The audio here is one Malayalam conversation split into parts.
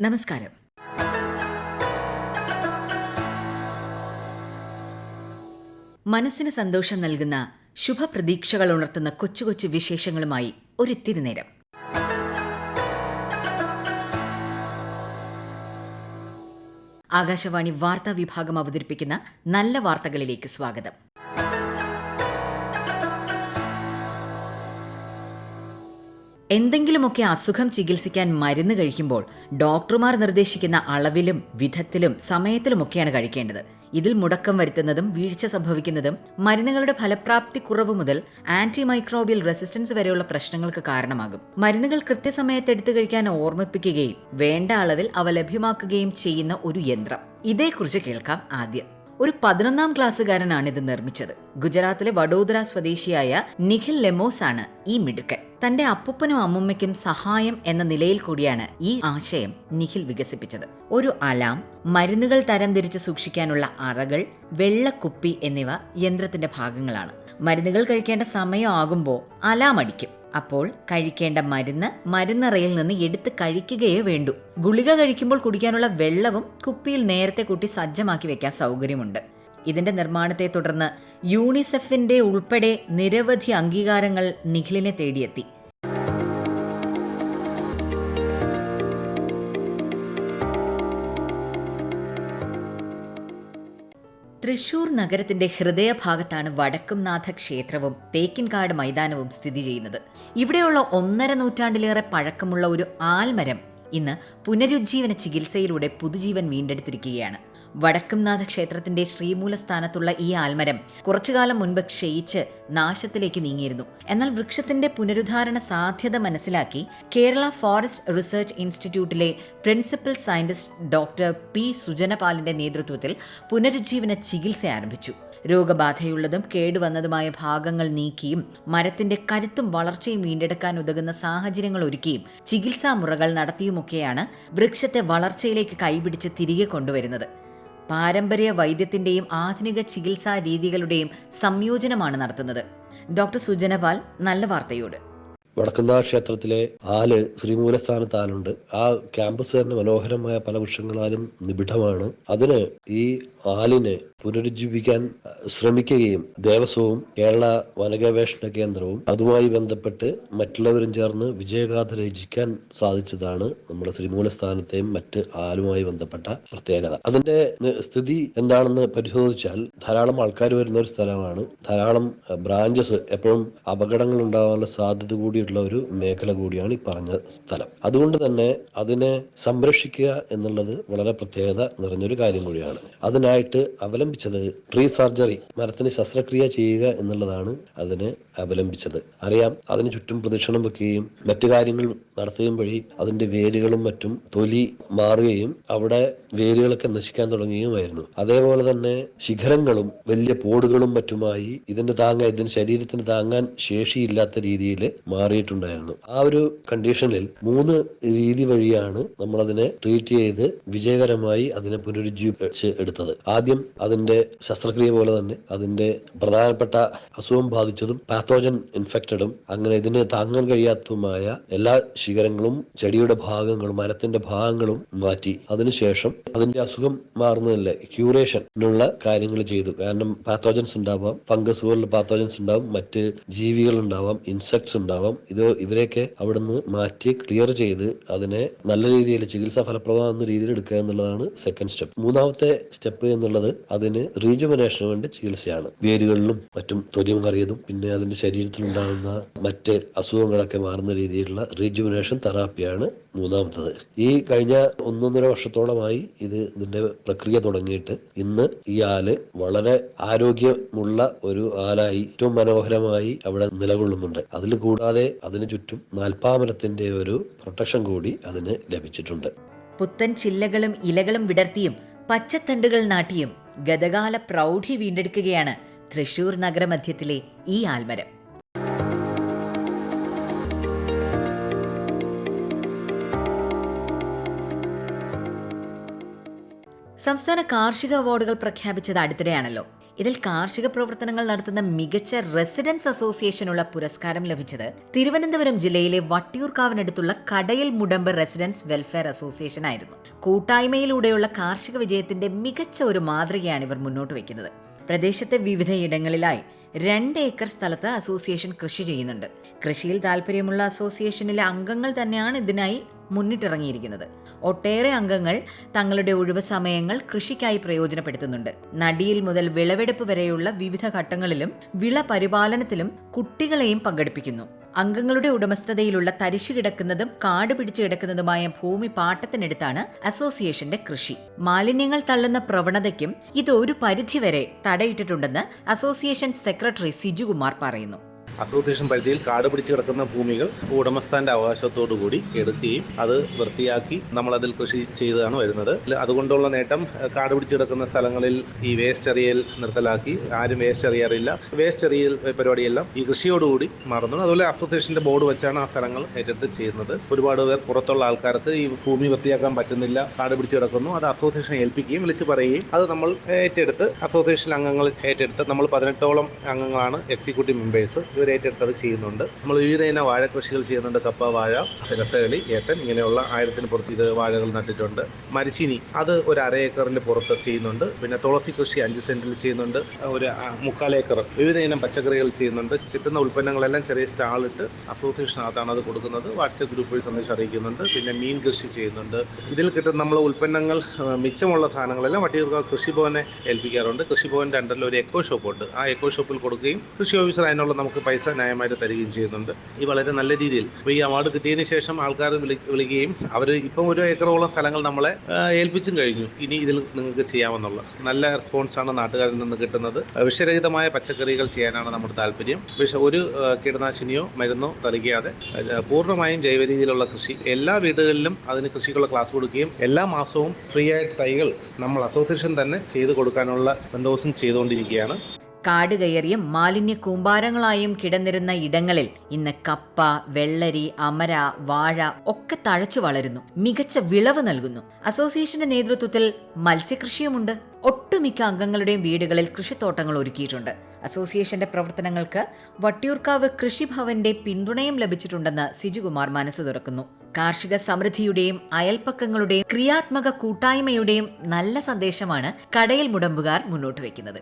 നമസ്കാരം. മനസ്സിന് സന്തോഷം നൽകുന്ന ശുഭപ്രതീക്ഷകൾ ഉണർത്തുന്ന കൊച്ചു കൊച്ചു വിശേഷങ്ങളുമായി ഒരിത്തിരി നേരം. ആകാശവാണി വാർത്താ വിഭാഗം അവതരിപ്പിക്കുന്ന നല്ല വാർത്തകളിലേക്ക് സ്വാഗതം. എന്തെങ്കിലുമൊക്കെ അസുഖം ചികിത്സിക്കാൻ മരുന്ന് കഴിക്കുമ്പോൾ ഡോക്ടർമാർ നിർദ്ദേശിക്കുന്ന അളവിലും വിധത്തിലും സമയത്തിലുമൊക്കെയാണ് കഴിക്കേണ്ടത്. ഇതിൽ മുടക്കം വരുത്തുന്നതും വീഴ്ച സംഭവിക്കുന്നതും മരുന്നുകളുടെ ഫലപ്രാപ്തി കുറവ് മുതൽ ആന്റി മൈക്രോബിയൽ റെസിസ്റ്റൻസ് വരെയുള്ള പ്രശ്നങ്ങൾക്ക് കാരണമാകും. മരുന്നുകൾ കൃത്യസമയത്ത് എടുത്തു കഴിക്കാൻ ഓർമ്മിപ്പിക്കുകയും വേണ്ട അളവിൽ അവ ലഭ്യമാക്കുകയും ചെയ്യുന്ന ഒരു യന്ത്രം. ഇതേക്കുറിച്ച് കേൾക്കാം ആദ്യം. ഒരു പതിനൊന്നാം ക്ലാസ്സുകാരനാണ് ഇത് നിർമ്മിച്ചത്. ഗുജറാത്തിലെ വഡോദര സ്വദേശിയായ നിഖിൽ ലെമോസ് ആണ് ഈ മിടുക്കൻ. തന്റെ അപ്പൂപ്പനും അമ്മുമ്മയ്ക്കും സഹായം എന്ന നിലയിൽ കൂടിയാണ് ഈ ആശയം നിഖിൽ വികസിപ്പിച്ചത്. ഒരു അലാം മരുന്നുകൾ തരംതിരിച്ച് സൂക്ഷിക്കാനുള്ള അറകൾ വെള്ളക്കുപ്പി എന്നിവ യന്ത്രത്തിന്റെ ഭാഗങ്ങളാണ്. മരുന്നുകൾ കഴിക്കേണ്ട സമയമാകുമ്പോൾ അലാം അടിക്കും. അപ്പോൾ കഴിക്കേണ്ട മരുന്ന് മരുന്നറയിൽ നിന്ന് എടുത്ത് കഴിക്കുകയേ വേണ്ടൂ. ഗുളിക കഴിക്കുമ്പോൾ കുടിക്കാനുള്ള വെള്ളവും കുപ്പിയിൽ നേരത്തെ കൂട്ടി സജ്ജമാക്കി വെക്കാൻ സൗകര്യമുണ്ട്. ഇതിന്റെ നിർമ്മാണത്തെ തുടർന്ന് യൂണിസെഫിന്റെ ഉൾപ്പെടെ നിരവധി അംഗീകാരങ്ങൾ നിഖിലിനെ തേടിയെത്തി. തൃശൂർ നഗരത്തിന്റെ ഹൃദയഭാഗത്താണ് വടക്കുംനാഥ ക്ഷേത്രവും തേക്കിൻകാട് മൈതാനവും സ്ഥിതി ചെയ്യുന്നത്. ഇവിടെയുള്ള ഒന്നര നൂറ്റാണ്ടിലേറെ പഴക്കമുള്ള ഒരു ആൽമരം ഇന്ന് പുനരുജ്ജീവന ചികിത്സയിലൂടെ പുതുജീവൻ വീണ്ടെടുത്തിരിക്കുകയാണ്. വടക്കുംനാഥ ക്ഷേത്രത്തിന്റെ ശ്രീമൂലസ്ഥാനത്തുള്ള ഈ ആൽമരം കുറച്ചുകാലം മുൻപ് ക്ഷയിച്ച് നാശത്തിലേക്ക് നീങ്ങിയിരുന്നു. എന്നാൽ വൃക്ഷത്തിന്റെ പുനരുദ്ധാരണ സാധ്യത മനസ്സിലാക്കി കേരള ഫോറസ്റ്റ് റിസർച്ച് ഇൻസ്റ്റിറ്റ്യൂട്ടിലെ പ്രിൻസിപ്പൽ സയന്റിസ്റ്റ് ഡോക്ടർ പി സുജനപാലിന്റെ നേതൃത്വത്തിൽ പുനരുജ്ജീവന ചികിത്സ ആരംഭിച്ചു. രോഗബാധയുള്ളതും കേടുവന്നതുമായ ഭാഗങ്ങൾ നീക്കിയും മരത്തിന്റെ കരുത്തും വളർച്ചയും വീണ്ടെടുക്കാൻ ഉതകുന്ന സാഹചര്യങ്ങൾ ഒരുക്കിയും ചികിത്സാ മുറകൾ നടത്തിയുമൊക്കെയാണ് വൃക്ഷത്തെ വളർച്ചയിലേക്ക് കൈപിടിച്ച് തിരികെ കൊണ്ടുവരുന്നത്. പാരമ്പര്യ വൈദ്യത്തിന്റെയും ആധുനിക ചികിത്സാ രീതികളുടെയും സംയോജനമാണ് നടത്തുന്നത്. ഡോക്ടർ സുജനപാൽ നല്ല വാർത്തയോട്. വടക്കുന്നാഥ ക്ഷേത്രത്തിലെ ആൽ ശ്രീമൂലസ്ഥാനത്ത് ആലുണ്ട് ആ ക്യാമ്പസ് തന്നെ മനോഹരമായ പല വൃക്ഷങ്ങളാലും നിബിഡമാണ്. അതിന് ഈ ആലിനെ പുനരുജ്ജീവിക്കാൻ ശ്രമിക്കുകയും ദേവസ്വവും കേരള വനഗവേഷണ കേന്ദ്രവും അതുമായി ബന്ധപ്പെട്ട് മറ്റുള്ളവരും ചേർന്ന് വിജയഗാഥ രചിക്കാൻ സാധിച്ചതാണ് നമ്മുടെ ശ്രീമൂലസ്ഥാനത്തെയും മറ്റ് ആലുമായി ബന്ധപ്പെട്ട പ്രത്യേകത. അതിന്റെ സ്ഥിതി എന്താണെന്ന് പരിശോധിച്ചാൽ ധാരാളം ആൾക്കാർ വരുന്ന ഒരു സ്ഥലമാണ്. ധാരാളം ബ്രാഞ്ചസ് എപ്പോഴും അപകടങ്ങൾ ഉണ്ടാകാനുള്ള സാധ്യത കൂടിയുള്ള ഒരു മേഖല കൂടിയാണ് ഈ പറഞ്ഞ സ്ഥലം. അതുകൊണ്ട് തന്നെ അതിനെ സംരക്ഷിക്കുക എന്നുള്ളത് വളരെ പ്രത്യേകത നിറഞ്ഞൊരു കാര്യം കൂടിയാണ്. അതിനായിട്ട് അവലംബിച്ചത് ട്രീ സർജറി മരത്തിന് ശസ്ത്രക്രിയ ചെയ്യുക എന്നുള്ളതാണ് അതിനെ അവലംബിച്ചത്. അറിയാം അതിന് ചുറ്റും പ്രദക്ഷിണം വെക്കുകയും മറ്റു കാര്യങ്ങൾ നടത്തുകയും വഴി അതിന്റെ വേരുകളും മറ്റും തൊലി മാറുകയും അവിടെ വേരുകളൊക്കെ നശിക്കാൻ തുടങ്ങുകയുമായിരുന്നു. അതേപോലെ തന്നെ ശിഖരങ്ങളും വലിയ പോടുകളും മറ്റുമായി ഇതിന്റെ താങ്ങാൻ ഇതിന് ശരീരത്തിന് താങ്ങാൻ ശേഷിയില്ലാത്ത രീതിയിൽ മാറിയിട്ടുണ്ടായിരുന്നു ആ ഒരു കണ്ടീഷനിൽ മൂന്ന് രീതി വഴിയാണ് നമ്മൾ അതിനെ ട്രീറ്റ് ചെയ്ത് വിജയകരമായി അതിനെ പുനരുജ്ജീവിച്ച് എടുത്തത്. ആദ്യം അതിന്റെ ശസ്ത്രക്രിയ പോലെ തന്നെ അതിന്റെ പ്രധാനപ്പെട്ട അസുഖം ബാധിച്ചതും പാത്തോജൻ ഇൻഫെക്റ്റഡും അങ്ങനെ ഇതിന് താങ്ങാൻ കഴിയാത്തതുമായ എല്ലാ ശിഖരങ്ങളും ചെടിയുടെ ഭാഗങ്ങളും മരത്തിന്റെ ഭാഗങ്ങളും മാറ്റി. അതിനുശേഷം അതിന്റെ അസുഖം മാറുന്നതല്ല? ക്യൂറേഷനുള്ള കാര്യങ്ങൾ ചെയ്തു. കാരണം പാത്തോജൻസ് ഉണ്ടാവാം ഫംഗസ് പോലുള്ള പാത്തോജൻസ് ഉണ്ടാവും മറ്റ് ജീവികൾ ഉണ്ടാവാം ഇൻസെക്ട്സ് ഉണ്ടാവാം ഇത് ഇവരെയൊക്കെ അവിടുന്ന് മാറ്റി ക്ലിയർ ചെയ്ത് അതിനെ നല്ല രീതിയിൽ ചികിത്സാ ഫലപ്രദമാകുന്ന രീതിയിൽ എടുക്കുക എന്നുള്ളതാണ് സെക്കൻഡ് സ്റ്റെപ്പ് മൂന്നാമത്തെ സ്റ്റെപ്പ് എന്നുള്ളത് അതിന് റീജുമിനേഷന് വേണ്ടി ചികിത്സയാണ്. വേരുകളിലും മറ്റും തൊലിയും കറിയതും പിന്നെ അതിന്റെ ശരീരത്തിലുണ്ടാകുന്ന മറ്റ് അസുഖങ്ങളൊക്കെ മാറുന്ന രീതിയിലുള്ള റീജുമിനേഷൻ തെറാപ്പിയാണ് മൂന്നാമത്തത്. ഈ കഴിഞ്ഞ ഒന്നൊന്നര വർഷത്തോളമായി ഇത് ഇതിന്റെ പ്രക്രിയ തുടങ്ങിയിട്ട് ഇന്ന് ഈ ആൽ വളരെ ആരോഗ്യമുള്ള ഒരു ആലായി ഏറ്റവും മനോഹരമായി അവിടെ നിലകൊള്ളുന്നുണ്ട്. അതിൽ കൂടാതെ അതിന് ചുറ്റും നാൽപ്പാമരത്തിന്റെ ഒരു പ്രൊട്ടക്ഷൻ കൂടി അതിന് ലഭിച്ചിട്ടുണ്ട്. പുത്തൻ ചില്ലകളും ഇലകളും വിടർത്തിയും പച്ചത്തണ്ടുകൾ നാട്ടിയും ഗതകാല പ്രൗഢി വീണ്ടെടുക്കുകയാണ് തൃശൂർ നഗരമധ്യത്തിലെ ഈ ആൽമരം. സംസ്ഥാന കാർഷിക അവാർഡുകൾ പ്രഖ്യാപിച്ചത് അടുത്തിടെയാണല്ലോ. ഇതിൽ കാർഷിക പ്രവർത്തനങ്ങൾ നടത്തുന്ന മികച്ച റെസിഡൻസ് അസോസിയേഷനുള്ള പുരസ്കാരം ലഭിച്ചത് തിരുവനന്തപുരം ജില്ലയിലെ വട്ടിയൂർക്കാവിനടുത്തുള്ള കടയിൽ മുടമ്പ് റെസിഡൻസ് വെൽഫെയർ അസോസിയേഷൻ ആയിരുന്നു. കൂട്ടായ്മയിലൂടെയുള്ള കാർഷിക വിജയത്തിന്റെ മികച്ച ഒരു മാതൃകയാണ് ഇവർ മുന്നോട്ട് വയ്ക്കുന്നത് പ്രദേശത്തെ വിവിധയിടങ്ങളിലായി രണ്ട് ഏക്കർ സ്ഥലത്ത് അസോസിയേഷൻ കൃഷി ചെയ്യുന്നുണ്ട്. കൃഷിയിൽ താല്പര്യമുള്ള അസോസിയേഷനിലെ അംഗങ്ങൾ തന്നെയാണ് ഇതിനായി മുന്നിട്ടിറങ്ങിയിരിക്കുന്നത്. ഒട്ടേറെ അംഗങ്ങൾ തങ്ങളുടെ ഒഴിവ് സമയങ്ങൾ കൃഷിക്കായി പ്രയോജനപ്പെടുത്തുന്നുണ്ട്. നടിയിൽ മുതൽ വിളവെടുപ്പ് വരെയുള്ള വിവിധ ഘട്ടങ്ങളിലും വിള പരിപാലനത്തിലും കുട്ടികളെയും പങ്കെടുപ്പിക്കുന്നു. അംഗങ്ങളുടെ ഉടമസ്ഥതയിലുള്ള തരിശു കിടക്കുന്നതും കാട് പിടിച്ചു കിടക്കുന്നതുമായ ഭൂമി പാട്ടത്തിനെടുത്താണ് അസോസിയേഷന്റെ കൃഷി. മാലിന്യങ്ങൾ തള്ളുന്ന പ്രവണതയ്ക്കും ഇത് ഒരു പരിധിവരെ തടയിട്ടിട്ടുണ്ടെന്ന് അസോസിയേഷൻ സെക്രട്ടറി സിജുകുമാർ പറയുന്നു. അസോസിയേഷൻ പരിധിയിൽ കാട് പിടിച്ച് കിടക്കുന്ന ഭൂമികൾ ഉടമസ്ഥാന്റെ അവകാശത്തോടു കൂടി എടുക്കുകയും അത് വൃത്തിയാക്കി നമ്മൾ അതിൽ കൃഷി ചെയ്താണ് വരുന്നത്. അതുകൊണ്ടുള്ള നേട്ടം കാട് പിടിച്ച് കിടക്കുന്ന സ്ഥലങ്ങളിൽ ഈ വേസ്റ്റ് എറിയൽ നിർത്തലാക്കി. ആരും വേസ്റ്റ് എറിയാറില്ല വേസ്റ്റ് എറിയൽ പരിപാടിയെല്ലാം ഈ കൃഷിയോടുകൂടി മാറുന്നു അതുപോലെ അസോസിയേഷന്റെ ബോർഡ് വെച്ചാണ് ആ സ്ഥലങ്ങൾ ഏറ്റെടുത്ത് ചെയ്യുന്നത്. ഒരുപാട് പേർ പുറത്തുള്ള ആൾക്കാർക്ക് ഈ ഭൂമി വൃത്തിയാക്കാൻ പറ്റുന്നില്ല കാട് പിടിച്ച് കിടക്കുന്നു. അത് അസോസിയേഷൻ ഏൽപ്പിക്കുകയും വിളിച്ച് പറയുകയും അത് നമ്മൾ ഏറ്റെടുത്ത് അസോസിയേഷൻ അംഗങ്ങൾ ഏറ്റെടുത്ത് നമ്മൾ പതിനെട്ടോളം അംഗങ്ങളാണ് എക്സിക്യൂട്ടീവ് മെമ്പേഴ്സ്. ഇവർ ഏറ്റെടുത്തത് ചെയ്യുന്നുണ്ട്. നമ്മൾ വിവിധ ഇന വാഴ കൃഷികൾ ചെയ്യുന്നുണ്ട്. കപ്പ വാഴ രസകളി ഏത്തൻ ഇങ്ങനെയുള്ള ആയിരത്തിന് പുറത്ത് ഇത് വാഴകൾ നട്ടിട്ടുണ്ട്. മരിച്ചിനി അത് ഒരു അര ഏക്കറിന് പുറത്ത് ചെയ്യുന്നുണ്ട്. പിന്നെ തുളസി കൃഷി അഞ്ച് സെന്റിൽ ചെയ്യുന്നുണ്ട്. ഒരു മുക്കാൽ ഏക്കർ വിവിധ ഇനം പച്ചക്കറികൾ ചെയ്യുന്നുണ്ട്. കിട്ടുന്ന ഉൽപ്പന്നങ്ങളെല്ലാം ചെറിയ സ്റ്റാളിട്ട് അസോസിയേഷനകത്താണ് അത് കൊടുക്കുന്നത്. വാട്സപ്പ് ഗ്രൂപ്പ് വഴി സന്ദേശം അറിയിക്കുന്നുണ്ട്. പിന്നെ മീൻ കൃഷി ചെയ്യുന്നുണ്ട്. ഇതിൽ കിട്ടുന്ന നമ്മൾ ഉൽപ്പന്നങ്ങൾ മിച്ചമുള്ള സാധനങ്ങളെല്ലാം വട്ടിയൂർക്കാവ് കൃഷിഭവനെ ഏൽപ്പിക്കാറുണ്ട്. കൃഷിഭവന്റെ അണ്ടറിൽ ഒരു എക്കോ ഷോപ്പ് ഉണ്ട് ആ എക്കോ ഷോപ്പിൽ കൊടുക്കുകയും കൃഷി ഓഫീസർ അതിനുള്ള നമുക്ക് പൈസ ന്യായമായിട്ട് തരികയും ചെയ്യുന്നുണ്ട്. ഈ വളരെ നല്ല രീതിയിൽ. ഇപ്പോൾ ഈ അവാർഡ് കിട്ടിയതിന് ശേഷം ആൾക്കാർ വിളി വിളിക്കുകയും അവർ ഇപ്പം ഒരു ഏക്കറോളം സ്ഥലങ്ങൾ നമ്മളെ ഏൽപ്പിച്ചും കഴിഞ്ഞു. ഇനി ഇതിൽ നിങ്ങൾക്ക് ചെയ്യാമെന്നുള്ള. നല്ല റെസ്പോൺസാണ് നാട്ടുകാരിൽ നിന്ന് കിട്ടുന്നത്. വിഷരഹിതമായ പച്ചക്കറികൾ ചെയ്യാനാണ് നമ്മുടെ താല്പര്യം. വിഷ ഒരു കീടനാശിനിയോ മരുന്നോ തളിക്കാതെ പൂർണമായും ജൈവ രീതിയിലുള്ള കൃഷി. എല്ലാ വീടുകളിലും അതിന് കൃഷിക്കുള്ള ക്ലാസ് കൊടുക്കുകയും എല്ലാ മാസവും ഫ്രീ ആയിട്ട് തൈകൾ നമ്മൾ അസോസിയേഷൻ തന്നെ ചെയ്തു കൊടുക്കാനുള്ള ബന്ധോസം ചെയ്തുകൊണ്ടിരിക്കുകയാണ്. കാട് കയറിയും മാലിന്യ കൂമ്പാരങ്ങളായും കിടന്നിരുന്ന ഇടങ്ങളിൽ ഇന്ന് കപ്പ വെള്ളരി അമര വാഴ ഒക്കെ തഴച്ചു വളരുന്നു. മികച്ച വിളവ് നൽകുന്നു. അസോസിയേഷന്റെ നേതൃത്വത്തിൽ മത്സ്യകൃഷിയുമുണ്ട്. ഒട്ടുമിക്ക അംഗങ്ങളുടെയും വീടുകളിൽ കൃഷിത്തോട്ടങ്ങൾ ഒരുക്കിയിട്ടുണ്ട്. അസോസിയേഷന്റെ പ്രവർത്തനങ്ങൾക്ക് വട്ടിയൂർക്കാവ് കൃഷിഭവന്റെ പിന്തുണയും ലഭിച്ചിട്ടുണ്ടെന്ന് സിജുകുമാർ മനസ്സ് തുറക്കുന്നു. കാർഷിക സമൃദ്ധിയുടെയും അയൽപ്പക്കങ്ങളുടെയും ക്രിയാത്മക കൂട്ടായ്മയുടെയും നല്ല സന്ദേശമാണ് കടയിൽ മുടമ്പുകാർ മുന്നോട്ട് വയ്ക്കുന്നത്.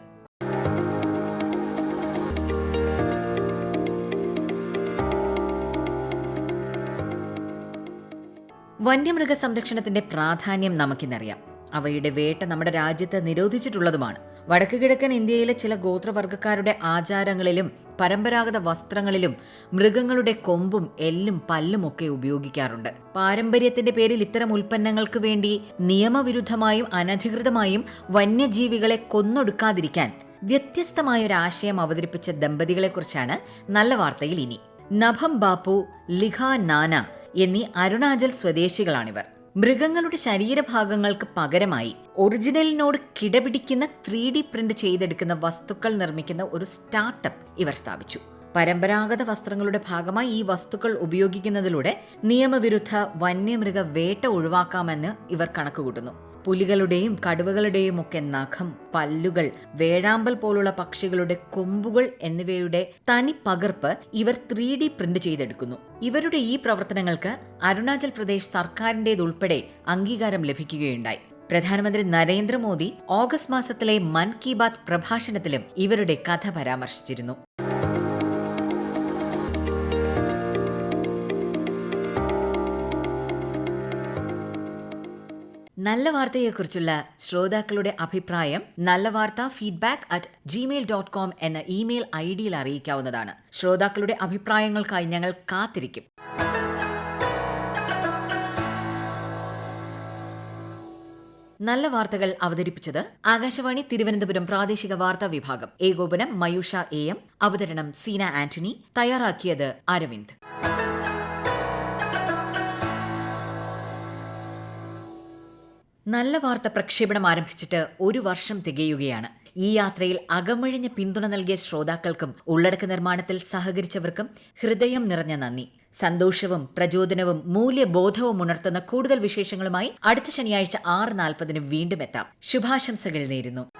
വന്യമൃഗ സംരക്ഷണത്തിന്റെ പ്രാധാന്യം നമുക്കിന്നറിയാം. അവയുടെ വേട്ട നമ്മുടെ രാജ്യത്ത് നിരോധിച്ചിട്ടുള്ളതുമാണ്. വടക്കു കിഴക്കൻ ഇന്ത്യയിലെ ചില ഗോത്രവർഗക്കാരുടെ ആചാരങ്ങളിലും പരമ്പരാഗത വസ്ത്രങ്ങളിലും മൃഗങ്ങളുടെ കൊമ്പും എല്ലും പല്ലും ഒക്കെ ഉപയോഗിക്കാറുണ്ട്. പാരമ്പര്യത്തിന്റെ പേരിൽ ഇത്തരം ഉൽപ്പന്നങ്ങൾക്ക് വേണ്ടി നിയമവിരുദ്ധമായും അനധികൃതമായും വന്യജീവികളെ കൊന്നൊടുക്കാതിരിക്കാൻ വ്യത്യസ്തമായ ഒരു ആശയം അവതരിപ്പിച്ച ദമ്പതികളെക്കുറിച്ചാണ് നല്ല വാർത്തയിൽ ഇനി. നഭം ബാപ്പു ലിഖ നാന എന്നീ അരുണാചൽ സ്വദേശികളാണിവർ. മൃഗങ്ങളുടെ ശരീരഭാഗങ്ങൾക്ക് പകരമായി ഒറിജിനലിനോട് കിടപിടിക്കുന്ന ത്രീ ഡി പ്രിന്റ് ചെയ്തെടുക്കുന്ന വസ്തുക്കൾ നിർമ്മിക്കുന്ന ഒരു സ്റ്റാർട്ടപ്പ് ഇവർ സ്ഥാപിച്ചു. പരമ്പരാഗത വസ്ത്രങ്ങളുടെ ഭാഗമായി ഈ വസ്തുക്കൾ ഉപയോഗിക്കുന്നതിലൂടെ നിയമവിരുദ്ധ വന്യമൃഗ വേട്ട ഒഴിവാക്കാമെന്ന് ഇവർ കണക്കുകൂട്ടുന്നു. പുലികളുടെയും കടുവകളുടെയും ഒക്കെ നഖം പല്ലുകൾ വേഴാമ്പൽ പോലുള്ള പക്ഷികളുടെ കൊമ്പുകൾ എന്നിവയുടെ തനി പകർപ്പ് ഇവർ ത്രീ ഡി പ്രിന്റ് ചെയ്തെടുക്കുന്നു. ഇവരുടെ ഈ പ്രവർത്തനങ്ങൾക്ക് അരുണാചൽ പ്രദേശ് സർക്കാരിന്റേതുൾപ്പെടെ അംഗീകാരം ലഭിക്കുകയുണ്ടായി. പ്രധാനമന്ത്രി നരേന്ദ്രമോദി ഓഗസ്റ്റ് മാസത്തിലെ മൻ കി ബാത് പ്രഭാഷണത്തിലും ഇവരുടെ കഥ പരാമർശിച്ചിരുന്നു. നല്ല വാർത്തയെക്കുറിച്ചുള്ള ശ്രോതാക്കളുടെ അഭിപ്രായം നല്ല വാർത്ത feedback at gmail dot com എന്ന ഇമെയിൽ ഐ ഡിയിൽ അറിയിക്കാവുന്നതാണ്. ശ്രോതാക്കളുടെ അഭിപ്രായങ്ങൾക്കായി ഞങ്ങൾ കാത്തിരിക്കും. നല്ല വാർത്തകൾ അവതരിപ്പിച്ചത് ആകാശവാണി തിരുവനന്തപുരം പ്രാദേശിക വാർത്താ വിഭാഗം. ഏകോപനം മയൂഷ എ എം അവതരണം സീന ആന്റണി തയ്യാറാക്കിയത് അരവിന്ദ്. നല്ല വാർത്ത പ്രക്ഷേപണം ആരംഭിച്ചിട്ട് ഒരു വർഷം തികയുകയാണ്. ഈ യാത്രയിൽ അകമഴിഞ്ഞ പിന്തുണ നൽകിയ ശ്രോതാക്കൾക്കും ഉള്ളടക്ക നിർമ്മാണത്തിൽ സഹകരിച്ചവർക്കും ഹൃദയം നിറഞ്ഞ നന്ദി. സന്തോഷവും പ്രചോദനവും മൂല്യബോധവും ഉണർത്തുന്ന കൂടുതൽ വിശേഷങ്ങളുമായി അടുത്ത ശനിയാഴ്ച ആറ് നാൽപ്പതിന് വീണ്ടും എത്താം. ശുഭാശംസകൾ നേരുന്നു.